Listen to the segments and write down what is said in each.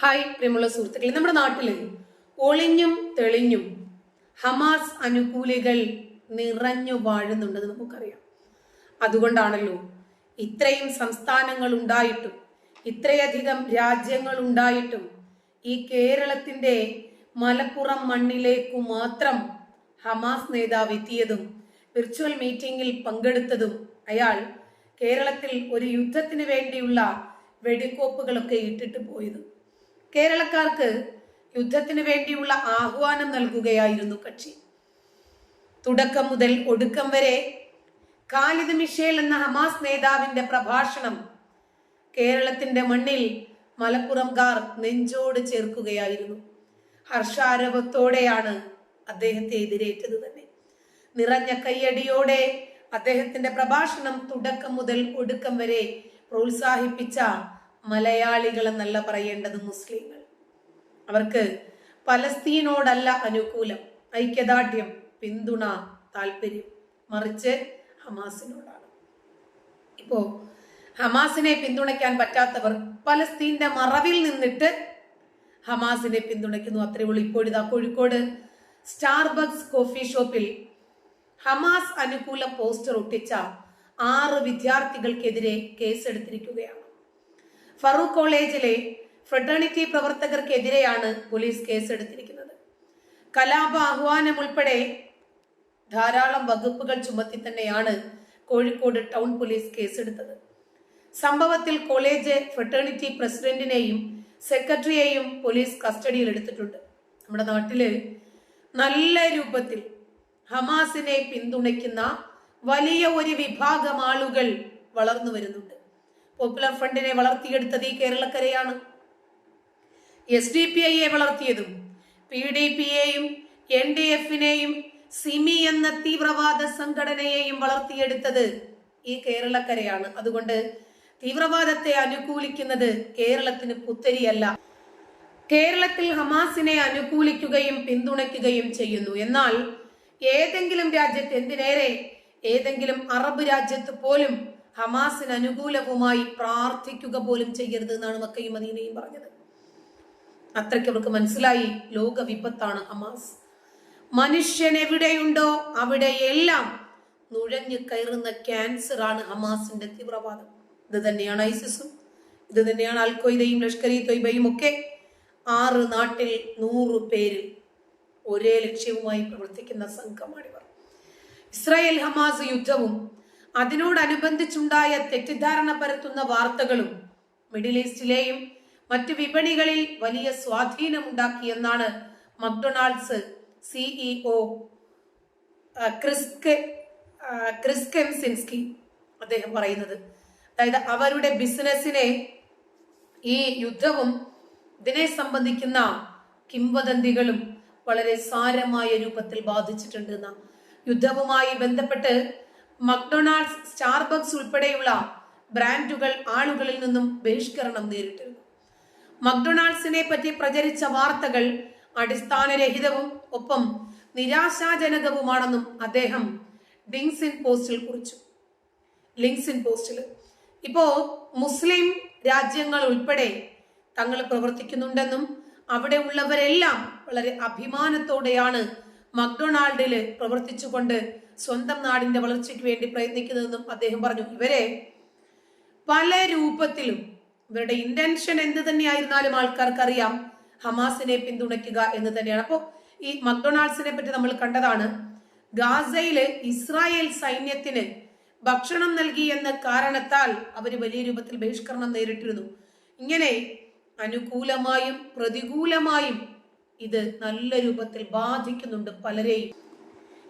Hi പ്രിയമുള്ള സുഹൃത്തുക്കളെ നമ്മുടെ നാട്ടിൽ ഒളിഞ്ഞും തെളിഞ്ഞും ഹമാസ് അനുകൂലികൾ നിറഞ്ഞു വാഴുന്നുണ്ടെന്ന് നമുക്കറിയാം. അതുകൊണ്ടാണല്ലോ ഇത്രയും സംസ്ഥാനങ്ങൾ ഉണ്ടായിട്ടും ഇത്രയധികം രാജ്യങ്ങൾ ഉണ്ടായിട്ടും ഈ കേരളത്തിന്റെ മലപ്പുറം മണ്ണിലേക്കു മാത്രം ഹമാസ് നേതാവ് എത്തിയതും വിർച്വൽ മീറ്റിംഗിൽ പങ്കെടുത്തതും അയാൾ കേരളത്തിൽ ഒരു യുദ്ധത്തിന് വേണ്ടിയുള്ള വെടിക്കോപ്പുകളൊക്കെ ഇട്ടിട്ട് പോയതും. കേരളക്കാർക്ക് യുദ്ധത്തിന് വേണ്ടിയുള്ള ആഹ്വാനം നൽകുകയായിരുന്നു കക്ഷി. തുടക്കം മുതൽ ഒടുക്കം വരെ ഖാലിദ് മിഷേൽ എന്ന ഹമാസ് നേതാവിന്റെ പ്രഭാഷണം കേരളത്തിന്റെ മണ്ണിൽ മലപ്പുറംകാർ നെഞ്ചോട് ചേർക്കുകയായിരുന്നു. ഹർഷാരവത്തോടെയാണ് അദ്ദേഹത്തെ എതിരേറ്റത് തന്നെ. നിറഞ്ഞ കയ്യടിയോടെ അദ്ദേഹത്തിന്റെ പ്രഭാഷണം തുടക്കം മുതൽ ഒടുക്കം വരെ പ്രോത്സാഹിപ്പിച്ച മലയാളികൾ എന്നല്ല പറയേണ്ടത് മുസ്ലിങ്ങൾ. അവർക്ക് പലസ്തീനോടല്ല അനുകൂലം ഐക്യദാർഢ്യം പിന്തുണ താല്പര്യം മറിച്ച് ഹമാസിനോടാണ്. ഇപ്പോ ഹമാസിനെ പിന്തുണയ്ക്കാൻ പറ്റാത്തവർ പലസ്തീന്റെ മറവിൽ നിന്നിട്ട് ഹമാസിനെ പിന്തുണയ്ക്കുന്നു. അത്രേ ഉള്ളൂ ഇപ്പോഴിതാ കോഴിക്കോട് സ്റ്റാർബക്സ് കോഫി ഷോപ്പിൽ ഹമാസ് അനുകൂല പോസ്റ്റർ ഒട്ടിച്ച ആറ് വിദ്യാർത്ഥികൾക്കെതിരെ കേസെടുത്തിരിക്കുകയാണ്. ഫറൂഖ് കോളേജിലെ ഫ്രട്ടേണിറ്റി പ്രവർത്തകർക്കെതിരെയാണ് പോലീസ് കേസെടുത്തിരിക്കുന്നത്. കലാപ ആഹ്വാനം ഉൾപ്പെടെ ധാരാളം വകുപ്പുകൾ ചുമത്തി തന്നെയാണ് കോഴിക്കോട് ടൗൺ പോലീസ് കേസെടുത്തത്. സംഭവത്തിൽ കോളേജ് ഫ്രട്ടേണിറ്റി പ്രസിഡന്റിനെയും സെക്രട്ടറിയെയും പോലീസ് കസ്റ്റഡിയിൽ എടുത്തിട്ടുണ്ട് നമ്മുടെ നാട്ടിൽ നല്ല രൂപത്തിൽ ഹമാസിനെ പിന്തുണയ്ക്കുന്ന വലിയ ഒരു വിഭാഗം ആളുകൾ വളർന്നു വരുന്നുണ്ട്. പോപ്പുലർ ഫ്രണ്ടിനെ വളർത്തിയെടുത്തത് ഈ കേരളക്കരയാണ്. എസ് ഡി പി ഐയെ വളർത്തിയതും പി ഡി പിയെയും എൻ ഡി എഫിനെയും സിമി എന്ന തീവ്രവാദ സംഘടനയെയും വളർത്തിയെടുത്തത് ഈ കേരളക്കരയാണ്. അതുകൊണ്ട് തീവ്രവാദത്തെ അനുകൂലിക്കുന്നത് കേരളത്തിന് പുത്തരിയല്ല. കേരളത്തിൽ ഹമാസിനെ അനുകൂലിക്കുകയും പിന്തുണയ്ക്കുകയും ചെയ്യുന്നു. എന്നാൽ ഏതെങ്കിലും രാജ്യത്ത് എന്തിനേറെ? ഏതെങ്കിലും അറബ് രാജ്യത്ത് പോലും ഹമാസിന് അനുകൂലവുമായി പ്രാർത്ഥിക്കുക പോലും ചെയ്യരുത് എന്നാണ് മക്കയും മദീനയും പറഞ്ഞത്. അത്രയ്ക്ക് അവർക്ക് മനസ്സിലായി ലോക വിപത്താണ് ഹമാസ്. മനുഷ്യൻ എവിടെയുണ്ടോ അവിടെയെല്ലാം നുഴഞ്ഞു കയറുന്ന ക്യാൻസർ ആണ് ഹമാസിന്റെ തീവ്രവാദം. ഇത് തന്നെയാണ് ഐസിസും ഇത് തന്നെയാണ് അൽഖ്വയ്ദയും ലഷ്കർ ഇ തൊയ്ബയും ഒക്കെ ആറ് നാട്ടിൽ നൂറ് പേരിൽ ഒരേ ലക്ഷ്യവുമായി പ്രവർത്തിക്കുന്ന സംഘമാണിവർ. ഇസ്രായേൽ ഹമാസ് യുദ്ധവും അതിനോടനുബന്ധിച്ചുണ്ടായ തെറ്റിദ്ധാരണ പരത്തുന്ന വാർത്തകളും മിഡിൽ ഈസ്റ്റിലെയും മറ്റ് വിപണികളിൽ വലിയ സ്വാധീനമുണ്ടാക്കിയെന്നാണ് മക്ഡൊണാൾഡ്സ് സിഇഒ ക്രിസ്കെ ക്രിസ്കെംസിൻസ്കി അദ്ദേഹം പറയുന്നത്. അതായത് അവരുടെ ബിസിനസ്സിനെ ഈ യുദ്ധവും ഇതിനെ സംബന്ധിക്കുന്ന കിംവദന്തികളും വളരെ സാരമായ രൂപത്തിൽ ബാധിച്ചിട്ടുണ്ട് എന്ന യുദ്ധവുമായി ബന്ധപ്പെട്ട് മക്ഡൊണാൾഡ്സ് സ്റ്റാർബക്സ് ഉൾപ്പെടെയുള്ള ബ്രാൻഡുകൾ ആളുകളിൽ നിന്നും ബഹിഷ്കരണം നേരിട്ടിരുന്നു. മക്ഡൊണാൾഡ്സിനെ പറ്റി പ്രചരിച്ച വാർത്തകൾ അടിസ്ഥാനരഹിതവും ഒപ്പം നിരാശാജനകവുമാണെന്നും അദ്ദേഹം ഡിങ്സിൻ പോസ്റ്റിൽ കുറിച്ചു. ലിങ്സിൻ പോസ്റ്റിൽ ഇപ്പോ മുസ്ലിം രാജ്യങ്ങൾ ഉൾപ്പെടെ തങ്ങൾ പ്രവർത്തിക്കുന്നുണ്ടെന്നും അവിടെ ഉള്ളവരെല്ലാം വളരെ അഭിമാനത്തോടെയാണ് മക്ഡൊണാൾഡിൽ പ്രവർത്തിച്ചുകൊണ്ട് സ്വന്തം നാടിന്റെ വളർച്ചയ്ക്ക് വേണ്ടി പ്രയത്നിക്കുന്നതെന്നും അദ്ദേഹം പറഞ്ഞു. ഇവരെ പല രൂപത്തിലും ഇവരുടെ ഇന്റൻഷൻ എന്ത് തന്നെയായിരുന്നാലും ആൾക്കാർക്ക് അറിയാം ഹമാസിനെ പിന്തുണയ്ക്കുക എന്ന് തന്നെയാണ്. അപ്പോൾ ഈ മക്ഡൊണാൾഡ്സിനെ പറ്റി നമ്മൾ കണ്ടതാണ്. ഗാസയിൽ ഇസ്രായേൽ സൈന്യത്തിന് ഭക്ഷണം നൽകി എന്ന കാരണത്താൽ അവർ വലിയ രൂപത്തിൽ ബഹിഷ്കരണം നേരിട്ടിരുന്നു. ഇങ്ങനെ അനുകൂലമായും പ്രതികൂലമായും ഇത് നല്ല രൂപത്തിൽ ബാധിക്കുന്നുണ്ട് പലരെയും.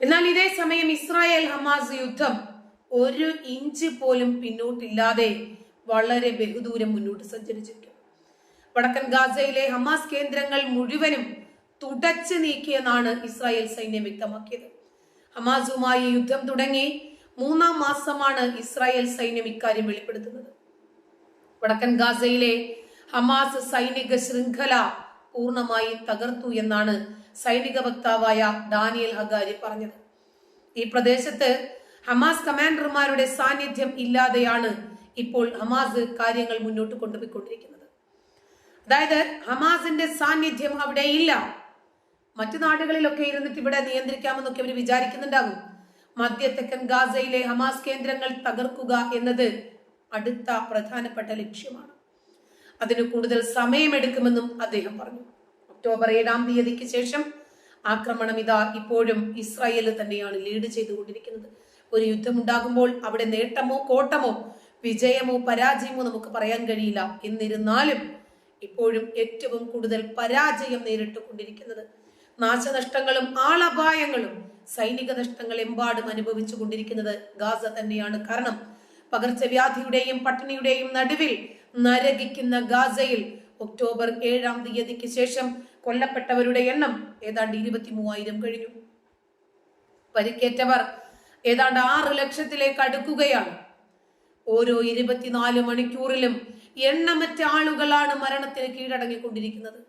എന്നാൽ ഇതേ സമയം ഇസ്രായേൽ ഹമാസ് യുദ്ധം ഒരു ഇഞ്ച് പോലും പിന്നോട്ടില്ലാതെ വളരെ ബഹുദൂരം മുന്നോട്ട് സഞ്ചരിച്ചിരിക്കുന്നു. വടക്കൻ ഗാസയിലെ ഹമാസ് കേന്ദ്രങ്ങൾ മുഴുവനും തുടച്ചു നീക്കിയെന്നാണ് ഇസ്രായേൽ സൈന്യം വ്യക്തമാക്കിയത്. ഹമാസുമായി യുദ്ധം തുടങ്ങി മൂന്നാം മാസമാണ് ഇസ്രായേൽ സൈന്യം ഇക്കാര്യം വെളിപ്പെടുത്തുന്നത്. വടക്കൻ ഗാസയിലെ ഹമാസ് സൈനിക ശൃംഖല പൂർണമായി തകർത്തു എന്നാണ് സൈനിക വക്താവായ ഡാനിയൽ ഹഗാരി പറഞ്ഞത്. ഈ പ്രദേശത്ത് ഹമാസ് കമാൻഡർമാരുടെ സാന്നിധ്യം ഇല്ലാതെയാണ് ഇപ്പോൾ ഹമാസ് കാര്യങ്ങൾ മുന്നോട്ട് കൊണ്ടുപോയിക്കൊണ്ടിരിക്കുന്നത്. അതായത് ഹമാസിന്റെ സാന്നിധ്യം അവിടെ ഇല്ല. മറ്റു നാടുകളിലൊക്കെ ഇരുന്നിട്ട് ഇവിടെ നിയന്ത്രിക്കാമെന്നൊക്കെ അവർ വിചാരിക്കുന്നുണ്ടാകും. മധ്യ തെക്കൻ ഗാസയിലെ ഹമാസ് കേന്ദ്രങ്ങൾ തകർക്കുക എന്നത് അടുത്ത പ്രധാനപ്പെട്ട ലക്ഷ്യമാണ്. അതിന് കൂടുതൽ സമയമെടുക്കുമെന്നും അദ്ദേഹം പറഞ്ഞു. ഒക്ടോബർ ഏഴാം തീയതിക്ക് ശേഷം ആക്രമണം ഇതാ ഇപ്പോഴും ഇസ്രായേൽ തന്നെയാണ് ലീഡ് ചെയ്തുകൊണ്ടിരിക്കുന്നത്. ഒരു യുദ്ധമുണ്ടാകുമ്പോൾ അവിടെ നേട്ടമോ കോട്ടമോ വിജയമോ പരാജയമോ നമുക്ക് പറയാൻ കഴിയില്ല. എന്നിരുന്നാലും ഇപ്പോഴും ഏറ്റവും കൂടുതൽ പരാജയം നേരിട്ടുകൊണ്ടിരിക്കുന്നത്. നാശനഷ്ടങ്ങളും ആളപായങ്ങളും സൈനിക നഷ്ടങ്ങൾ എമ്പാടും അനുഭവിച്ചു കൊണ്ടിരിക്കുന്നത് ഗാസ തന്നെയാണ്. കാരണം പകർച്ചവ്യാധിയുടെയും പട്ടിണിയുടെയും നടുവിൽ നരകിക്കുന്ന ഗാസയിൽ ഒക്ടോബർ ഏഴാം തീയതിക്ക് ശേഷം കൊല്ലപ്പെട്ടവരുടെ എണ്ണം ഏതാണ്ട് ഇരുപത്തി മൂവായിരം കഴിഞ്ഞു. പരിക്കേറ്റവർ ഏതാണ്ട് ആറ് ലക്ഷത്തിലേക്ക് അടുക്കുകയാണ്. ഓരോ ഇരുപത്തിനാല് മണിക്കൂറിലും എണ്ണമറ്റ ആളുകളാണ് മരണത്തിന് കീഴടങ്ങിക്കൊണ്ടിരിക്കുന്നത്.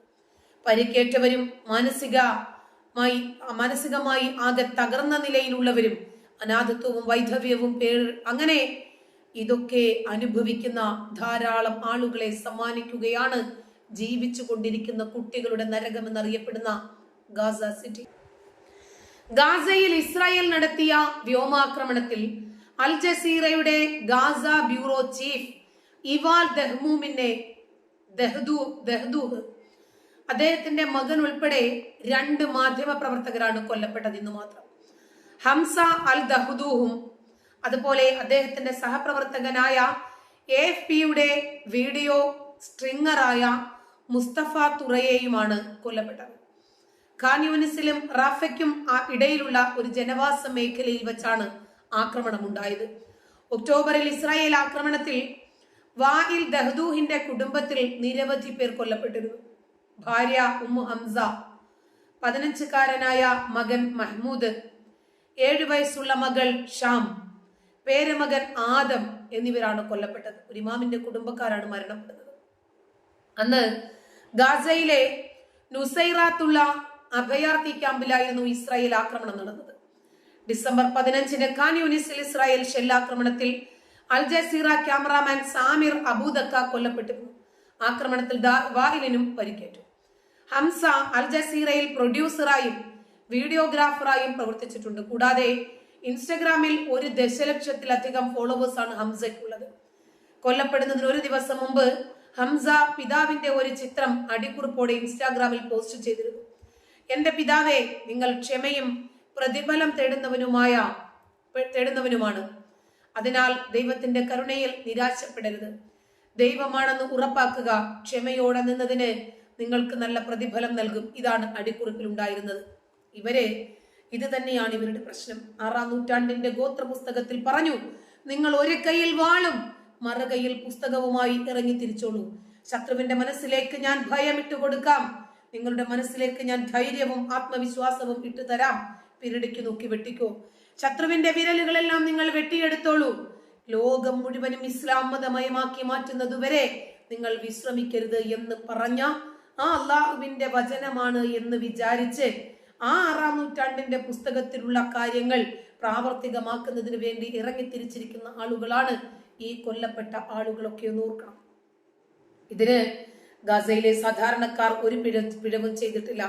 പരിക്കേറ്റവരും മാനസികമായി മാനസികമായി ആകെ തകർന്ന നിലയിലുള്ളവരും അനാഥത്വവും വൈധവ്യവും പേർ അങ്ങനെ ഇതൊക്കെ അനുഭവിക്കുന്ന ധാരാളം ആളുകളെ സമ്മാനിക്കുകയാണ് ജീവിച്ചു കൊണ്ടിരിക്കുന്ന കുട്ടികളുടെ നരകം എന്നറിയപ്പെടുന്ന ഗാസ സിറ്റി. ഗാസയിൽ ഇസ്രായേൽ നടത്തിയ വ്യോമാക്രമണത്തിൽ അൽ ജസീറയുടെ ഗാസ ബ്യൂറോ ചീഫ് ഇവാൽ ദഹ്മൂമിനെ ദഹ്ദൂ ദഹ്ദൂഹ് അദ്ദേഹത്തിന്റെ മകൻ ഉൾപ്പെടെ രണ്ട് മാധ്യമ പ്രവർത്തകരാണ് കൊല്ലപ്പെട്ടത് ഇന്ന് മാത്രം. ഹംസ അൽ ദഹ്ദൂഹും അതുപോലെ അദ്ദേഹത്തിന്റെ സഹപ്രവർത്തകനായ എഫ് പിയുടെ വീഡിയോ സ്ട്രിങ്ങറായ മുസ്തഫ തുറയെയുമാണ് കൊല്ലപ്പെട്ടത്. ഖാൻ യൂനിസിലും റാഫയ്ക്കും ഇടയിലുള്ള ഒരു ജനവാസ മേഖലയിൽ വെച്ചാണ് ആക്രമണം ഉണ്ടായത് ഒക്ടോബറിൽ ഇസ്രായേൽ ആക്രമണത്തിൽ വാഹിൽ ദഹദൂഹിന്റെ കുടുംബത്തിൽ നിരവധി പേർ കൊല്ലപ്പെട്ടിരുന്നു. ഭാര്യ ഉമ്മു ഹംസ പതിനഞ്ചുകാരനായ മകൻ മഹ്മൂദ് ഏഴു വയസ്സുള്ള മകൾ ഷാം പേരമകൻ ആദം എന്നിവരാണ് കൊല്ലപ്പെട്ടത്. ഒരു ഇമാമിന്റെ കുടുംബക്കാരാണ് മരണപ്പെടുന്നത്. അന്ന് ഗാസയിലെ നുസൈറാത്തുള്ള അഭയാർത്ഥി ക്യാമ്പിലായിരുന്നു ഇസ്രായേൽ ആക്രമണം നടന്നത്. ഡിസംബർ പതിനഞ്ചിന് ഖാൻ യൂനിസിൽ Israel ഷെല്ലാക്രമണത്തിൽ Al Jazeera cameraman Samer Abudaqa കൊല്ലപ്പെട്ടിരുന്നു. ആക്രമണത്തിൽ വാഹിലിനും പരിക്കേറ്റു. ഹംസ അൽ ജസീറയിൽ പ്രൊഡ്യൂസറായും വീഡിയോഗ്രാഫറായും പ്രവർത്തിച്ചിട്ടുണ്ട്. കൂടാതെ ഇൻസ്റ്റഗ്രാമിൽ ഒരു ദശലക്ഷത്തിലധികം ഫോളോവേഴ്സാണ് ഹംസയ്ക്കുള്ളത്. കൊല്ലപ്പെടുന്നതിന് ഒരു ദിവസം മുമ്പ് ഹംസ പിതാവിന്റെ ഒരു ചിത്രം അടിക്കുറിപ്പോടെ ഇൻസ്റ്റാഗ്രാമിൽ പോസ്റ്റ് ചെയ്തിരുന്നു. എന്റെ പിതാവെ നിങ്ങൾ ക്ഷമയും പ്രതിഫലം തേടുന്നവനുമായ തേടുന്നവനുമാണ്. അതിനാൽ ദൈവത്തിന്റെ കരുണയിൽ നിരാശപ്പെടരുത്. ദൈവമാണെന്ന് ഉറപ്പാക്കുക ക്ഷമയോടെ നിന്നതിന് നിങ്ങൾക്ക് നല്ല പ്രതിഫലം നൽകും. ഇതാണ് അടിക്കുറിപ്പിൽ ഉണ്ടായിരുന്നത്. ഇവരെ ഇത് തന്നെയാണ് ഇവരുടെ പ്രശ്നം. ആറാം നൂറ്റാണ്ടിന്റെ ഗോത്ര പുസ്തകത്തിൽ പറഞ്ഞു നിങ്ങൾ ഒരു കൈയിൽ വാളും മറുകൈയിൽ പുസ്തകവുമായി ഇറങ്ങി തിരിച്ചോളൂ. ശത്രുവിന്റെ മനസ്സിലേക്ക് ഞാൻ ഭയം ഇട്ട് കൊടുക്കാം. നിങ്ങളുടെ മനസ്സിലേക്ക് ഞാൻ ധൈര്യവും ആത്മവിശ്വാസവും ഇട്ടു തരാം. പിരടിക്ക് നോക്കി വെട്ടിക്കോ. ശത്രുവിന്റെ വിരലുകളെല്ലാം നിങ്ങൾ വെട്ടിയെടുത്തോളൂ. ലോകം മുഴുവനും ഇസ്ലാം മതമയമാക്കി മാറ്റുന്നതുവരെ നിങ്ങൾ വിശ്രമിക്കരുത് എന്ന് പറഞ്ഞ ആ അള്ളാഹുവിന്റെ വചനമാണ് എന്ന് വിചാരിച്ച് ആ ആറാം നൂറ്റാണ്ടിന്റെ പുസ്തകത്തിലുള്ള കാര്യങ്ങൾ പ്രാവർത്തികമാക്കുന്നതിന് വേണ്ടി ഇറങ്ങിത്തിരിച്ചിരിക്കുന്ന ആളുകളാണ് ഈ കൊല്ലപ്പെട്ട ആളുകളൊക്കെ ഒന്ന് ഓർക്കണം. ഇതിന് ഗാസയിലെ സാധാരണക്കാർ ഒരു പിഴ പിഴവും ചെയ്തിട്ടില്ല.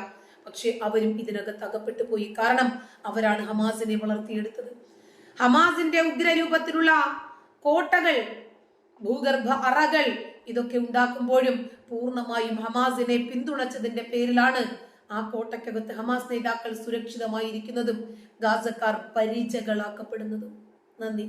പക്ഷെ അവരും ഇതിനകത്ത് അകപ്പെട്ടു പോയി. കാരണം അവരാണ് ഹമാസിനെ വളർത്തിയെടുത്തത്. ഹമാസിന്റെ ഉഗ്രരൂപത്തിലുള്ള കോട്ടകൾ ഭൂഗർഭ അറകൾ ഇതൊക്കെ ഉണ്ടാക്കുമ്പോഴും പൂർണമായും ഹമാസിനെ പിന്തുണച്ചതിന്റെ പേരിലാണ് ആ കോട്ടയ്ക്കകത്ത് ഹമാസ് നേതാക്കൾ സുരക്ഷിതമായിരിക്കുന്നതും ഗാസക്കാർ പരിചകളാക്കപ്പെടുന്നതും. നന്ദി.